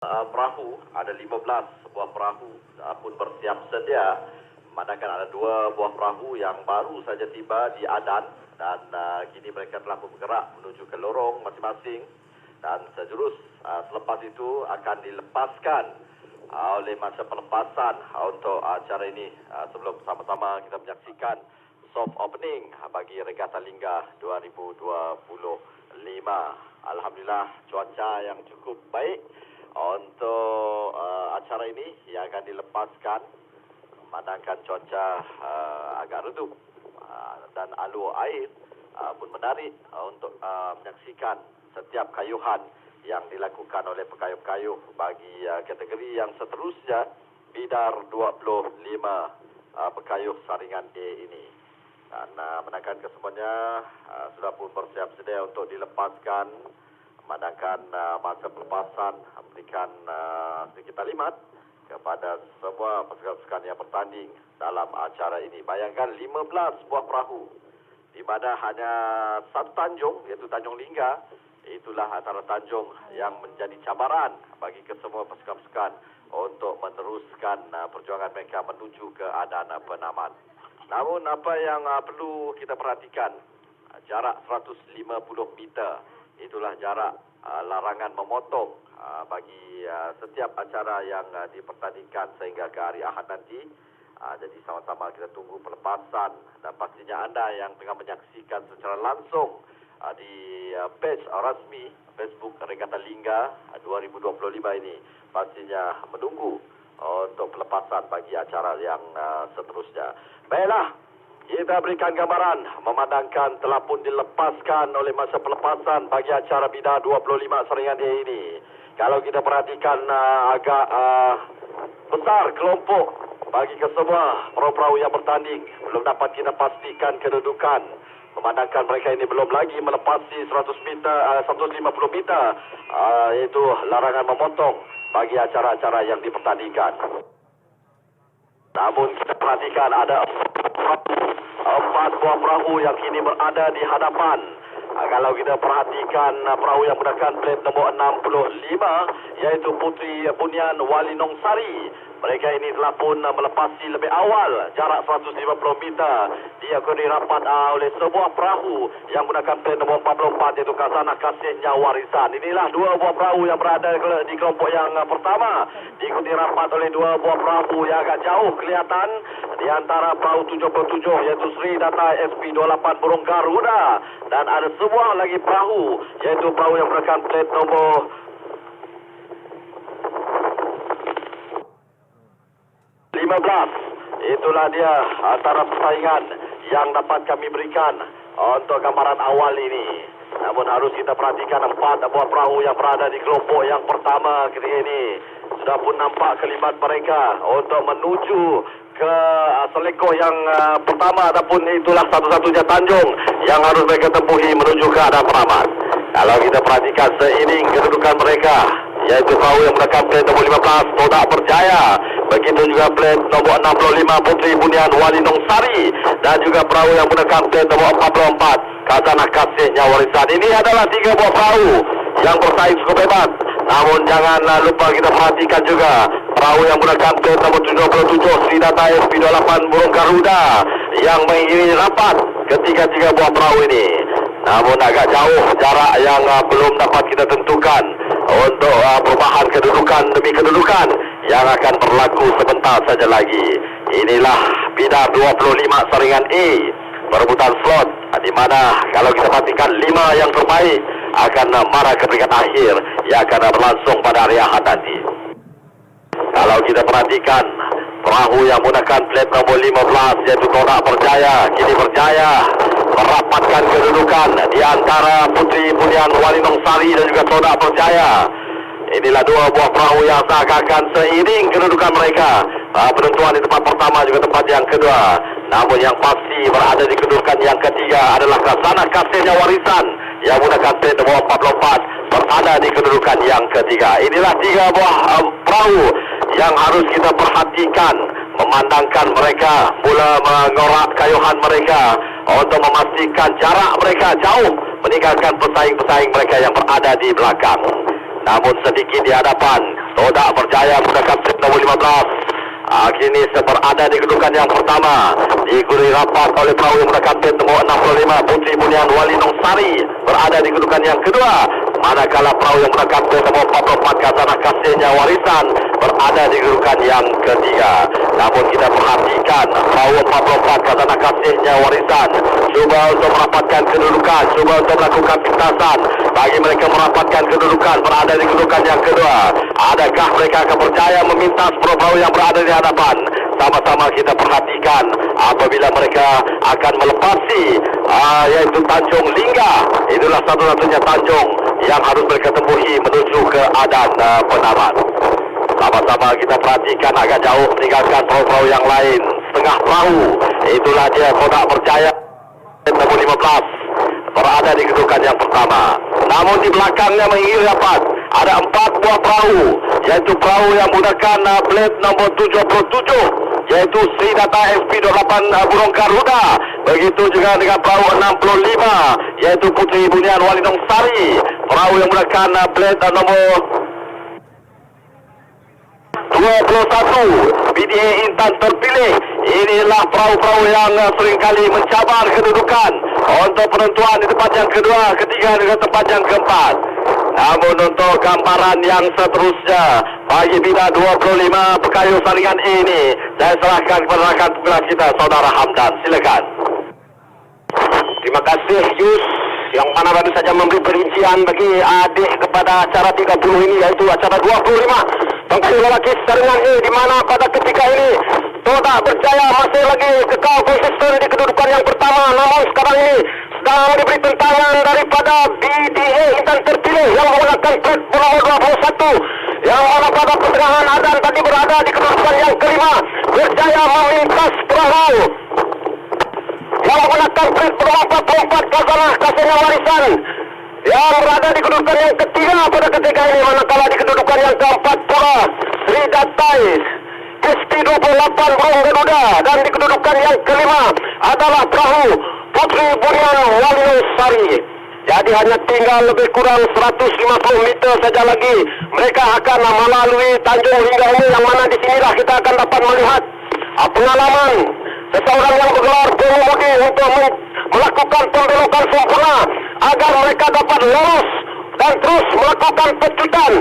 uh, perahu, ada 15 buah perahu. Uh, pun bersiap sedia. Manakala ada dua buah perahu yang baru saja tiba di Adan. Dan uh, kini mereka telah bergerak menuju ke lorong masing-masing. Dan sejurus uh, selepas itu akan dilepaskan uh, oleh masa pelepasan. Uh, untuk acara ini uh, sebelum sama-sama kita menyaksikan soft opening uh, bagi Regata Lingga 2025. Alhamdulillah cuaca yang cukup baik untuk uh, acara ini yang akan dilepaskan memandangkan cuaca uh, agak redup uh, dan alur air uh, pun menarik uh, untuk uh, menyaksikan setiap kayuhan yang dilakukan oleh pekayuh-pekayuh bagi uh, kategori yang seterusnya bidar 25 uh, pekayuh saringan A ini. Dan uh, menangkan kesemuanya uh, sudah pun bersiap sedia untuk dilepaskan memandangkan uh, masa pelepasan memberikan uh, sedikit talimat kepada semua pasukan-pasukan yang bertanding dalam acara ini. Bayangkan 15 buah perahu di mana hanya satu tanjung iaitu Tanjung Lingga itulah antara tanjung yang menjadi cabaran bagi kesemua pasukan-pasukan untuk meneruskan uh, perjuangan mereka menuju ke Adana Penaman. Namun apa yang uh, perlu kita perhatikan uh, jarak 150 meter itulah jarak uh, larangan memotong uh, bagi uh, setiap acara yang uh, dipertandingkan sehingga ke hari Ahad nanti. Uh, jadi sama-sama kita tunggu pelepasan dan pastinya anda yang tengah menyaksikan secara langsung uh, di uh, page uh, rasmi Facebook Regata Lingga uh, 2025 ini pastinya menunggu uh, untuk pelepasan bagi acara yang uh, seterusnya. Baiklah, kita berikan gambaran memandangkan telah pun dilepaskan oleh masa pelepasan bagi acara bida 25 seringan A ini. Kalau kita perhatikan uh, agak uh, besar kelompok bagi kesemua perahu-perahu yang bertanding belum dapat kita pastikan kedudukan memandangkan mereka ini belum lagi melepasi 100 meter uh, 150 meter uh, iaitu larangan memotong bagi acara-acara yang dipertandingkan. Namun kita perhatikan ada empat buah perahu yang kini berada di hadapan. Uh, kalau kita perhatikan uh, perahu yang menggunakan plate nombor 65 iaitu Putri Bunian Wali Nongsari. Mereka ini telah pun uh, melepasi lebih awal jarak 150 meter. Diakui rapat uh, oleh sebuah perahu yang menggunakan plate nombor 44 iaitu Kazana Kasihnya Warisan. Inilah dua buah perahu yang berada di kelompok yang uh, pertama. Diikuti rapat oleh dua buah perahu yang agak jauh kelihatan di antara perahu 77 iaitu Sri Data SP28 Burung Garuda. Dan ada sebuah lagi perahu iaitu perahu yang menggunakan plate nombor 15. Itulah dia antara persaingan yang dapat kami berikan untuk gambaran awal ini. Namun harus kita perhatikan empat buah perahu yang berada di kelompok yang pertama ketika ini. Sudah pun nampak kelibat mereka untuk menuju ke uh, selekoh yang uh, pertama ataupun itulah satu-satunya tanjung yang harus mereka tempuhi menuju ke arah Peramat. Kalau kita perhatikan seiring kedudukan mereka, yaitu perahu yang menggunakan plate nombor 15 Todak Berjaya begitu juga plate nombor 65 Putri Bunian Wali Nongsari dan juga perahu yang menggunakan plate nombor 44 Kazanah Kasihnya Warisan ini adalah tiga buah perahu yang bersaing cukup hebat. Namun jangan lupa kita perhatikan juga perahu yang menggunakan plate nombor 77 Sri Data SP28 Burung Garuda yang mengiringi rapat ketiga-tiga buah perahu ini. Namun agak jauh jarak yang uh, belum dapat kita tentukan untuk uh, perubahan kedudukan demi kedudukan yang akan berlaku sebentar saja lagi. Inilah bidar 25 saringan A perebutan slot di mana kalau kita perhatikan lima yang terbaik akan marah ke peringkat akhir yang akan berlangsung pada hari Ahad nanti. Kalau kita perhatikan perahu yang menggunakan plate nombor 15 iaitu Kodak Berjaya kini berjaya merapatkan kedudukan di antara Putri Bunian Wali Nongsari dan juga Kodak Berjaya inilah dua buah perahu yang seakan-akan seiring kedudukan mereka. Uh, penentuan di tempat pertama juga tempat yang kedua. Namun yang pasti berada di kedudukan yang ketiga adalah Kasana Kasihnya Warisan. Yang menggunakan plate nombor 44 berada di kedudukan yang ketiga. Inilah tiga buah uh, perahu yang harus kita perhatikan. Memandangkan mereka mula mengorak kayuhan mereka untuk memastikan jarak mereka jauh meninggalkan pesaing-pesaing mereka yang berada di belakang. Namun sedikit di hadapan. Todak berjaya menggunakan set nombor 15. Ah, kini berada di kedudukan yang pertama. Diikuti rapat oleh perahu yang menggunakan pet nombor 65 Putri Bunian Wali Nongsari. Berada di kedudukan yang kedua. Manakala perahu yang menggunakan pet nombor 44 Kazanah Kasihnya Warisan Berada di kedudukan yang ketiga. Namun kita perhatikan Perahu 44 Kazanah Kasihnya Warisan. Cuba untuk merapatkan kedudukan Cuba untuk melakukan pintasan Bagi mereka merapatkan kedudukan Berada di kedudukan yang kedua. Adakah mereka akan berjaya memintas perahu yang berada di hadapan? Sama-sama kita perhatikan apabila mereka akan melepasi uh, iaitu Tanjung Lingga. Itulah satu-satunya Tanjung yang harus mereka tempuhi menuju ke adan uh, penamat sama-sama kita perhatikan agak jauh meninggalkan perahu-perahu yang lain. Setengah perahu. Itulah dia Kodak Berjaya. Nombor 15 berada di kedudukan yang pertama namun di belakangnya menginggil dapat. Ada empat buah perahu yaitu perahu yang menggunakan uh, blade nombor 77 yaitu Sri Data SP28 uh, Burung Garuda. Begitu juga dengan perahu 65 yaitu Putri Bunian Wali Sari. Perahu yang menggunakan uh, blade uh, nombor 21 PDA Intan terpilih. Inilah perahu-perahu yang uh, seringkali mencabar kedudukan untuk penentuan di tempat yang kedua ketiga dan tempat yang keempat. Namun untuk gambaran yang seterusnya bagi bina 25 pekayu saringan ini. Saya serahkan kepada rakan tugas kita saudara Hamdan. Silakan. Terima kasih Yus. Yang mana baru saja memberi perincian bagi adik kepada acara 30 ini yaitu acara 25 Tengkai lelaki saringan ini di mana pada ketika ini Toda berjaya masih lagi kekal konsisten di kedudukan yang pertama namun sekarang ini sedang diberi tentangan daripada BDA Intan terpilih yang menggunakan plat nomor 21 yang mana pada pertengahan adan tadi berada di kedudukan yang kelima berjaya memintas perahu. Yang menggunakan plat nomor 44 Kazanah Kasihnya Warisan. Yang berada di kedudukan yang ketiga pada ketika ini manakala di kedudukan yang keempat pula Sri Datai SP28 Burung Garuda. Dan di kedudukan yang kelima adalah perahu Putri Bunian Wali Sari. Jadi hanya tinggal lebih kurang 150 meter saja lagi. Mereka akan melalui Tanjung hingga ini. Yang mana di sinilah kita akan dapat melihat pengalaman seseorang yang bergelar pengemudi untuk melakukan pembelokan sempurna agar mereka dapat lolos dan terus melakukan pecutan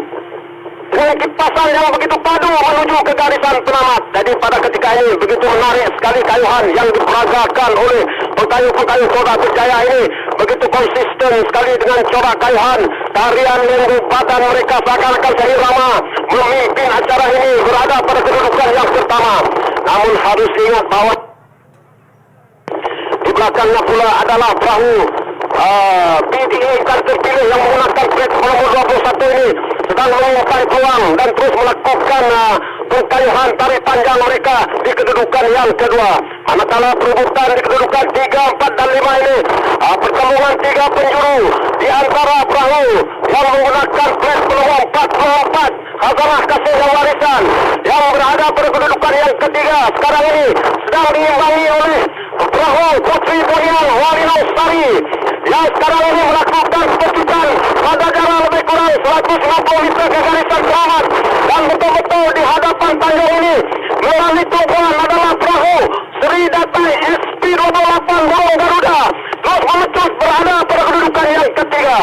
dengan kipasan yang begitu padu menuju ke garisan penamat. Jadi pada ketika ini begitu menarik sekali kayuhan yang diperagakan oleh pekayu-pekayu kota berjaya ini. Begitu konsisten sekali dengan corak kayuhan. Tarian lembu badan mereka seakan-akan seirama memimpin acara ini berada pada kedudukan yang pertama. Namun harus ingat bahawa di belakangnya pula adalah perahu uh, PDA kan terpilih yang menggunakan plat nomor 21 ini sedang menguasai peluang dan terus melakukan uh, pengkayuhan tarik panjang mereka di kedudukan yang kedua. Manakala perebutan di kedudukan 3, 4 dan 5 ini uh, pertemuan tiga penjuru di antara perahu yang menggunakan plat nomor 44 Hazanah Kasih dan Warisan yang berada pada kedudukan yang ketiga sekarang ini sedang diimbangi oleh perahu Putri Bunian Wali Sari yang sekarang ini melakukan pecutan pada jarak lebih kurang 150 meter ke garisan selamat dan betul-betul di hadapan tanjung ini melalui tumpuan adalah perahu Sri Datai SP28 Burung Garuda. Terus memecut berada pada kedudukan yang ketiga.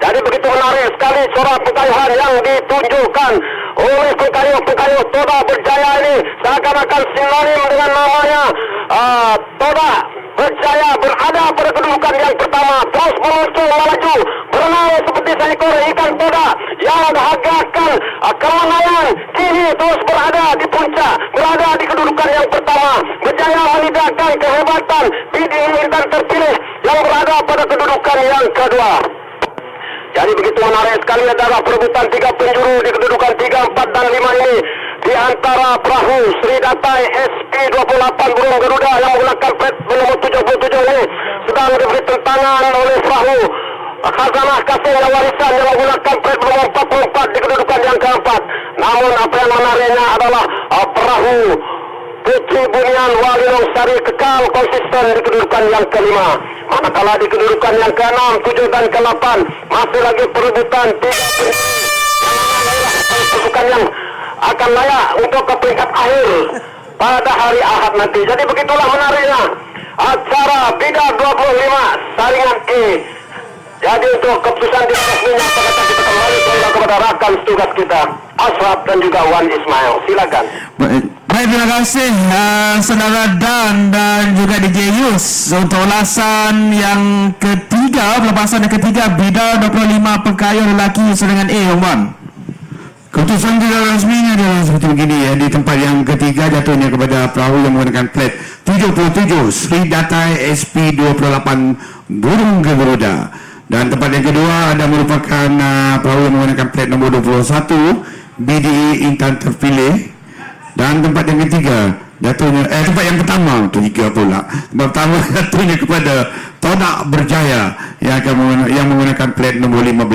Jadi begitu menarik sekali corak pengkayuhan yang ditunjukkan oleh pengkayuh-pengkayuh Toda Berjaya ini seakan-akan sinonim dengan namanya uh, Toda Berjaya berada pada kedudukan yang pertama. Terus meluncur melaju berenang seperti seekor ikan Toda yang dahagakan uh, kemenangan kini terus berada di puncak berada di kedudukan yang pertama. Berjaya menidakkan kehebatan PDI dan terpilih yang berada pada kedudukan yang kedua jadi begitu menarik sekali adalah perebutan tiga penjuru di kedudukan 3, 4 dan 5 ini di antara perahu Sri Datai SP28 Burung Garuda yang menggunakan pet nomor 77 ini sedang diberi tentangan oleh perahu Khazanah Kasih yang Warisan yang menggunakan pet nomor 44 di kedudukan yang keempat. Namun apa yang menariknya adalah uh, perahu Putri Bunian Wali Sari kekal konsisten di kedudukan yang kelima. Manakala di kedudukan yang keenam, tujuh dan ke-8 masih lagi perebutan tiga pasukan yang akan layak untuk ke peringkat akhir pada hari Ahad nanti. Jadi begitulah menariknya acara Bida 25 saringan E. Jadi untuk keputusan di atas minyak pada kita kembali kepada rakan tugas kita Ashraf dan juga Wan Ismail. Silakan. Baik, baik, terima kasih uh, Saudara Dan dan juga DJ Yus. Untuk ulasan yang ketiga, pelepasan yang ketiga Bida 25 pengkayuh lelaki serangan A, Umar. Keputusan tidak resminya adalah seperti begini ya di tempat yang ketiga jatuhnya kepada perahu yang menggunakan plat 77 Sri Datai SP 28 Burung Garuda dan tempat yang kedua ada merupakan uh, perahu yang menggunakan plat nombor 21 BDE Intan terpilih dan tempat yang ketiga jatuhnya eh tempat yang pertama tiga pula. Tempat pertama jatuhnya kepada Tonak Berjaya yang akan menggunakan, yang menggunakan plat nombor 15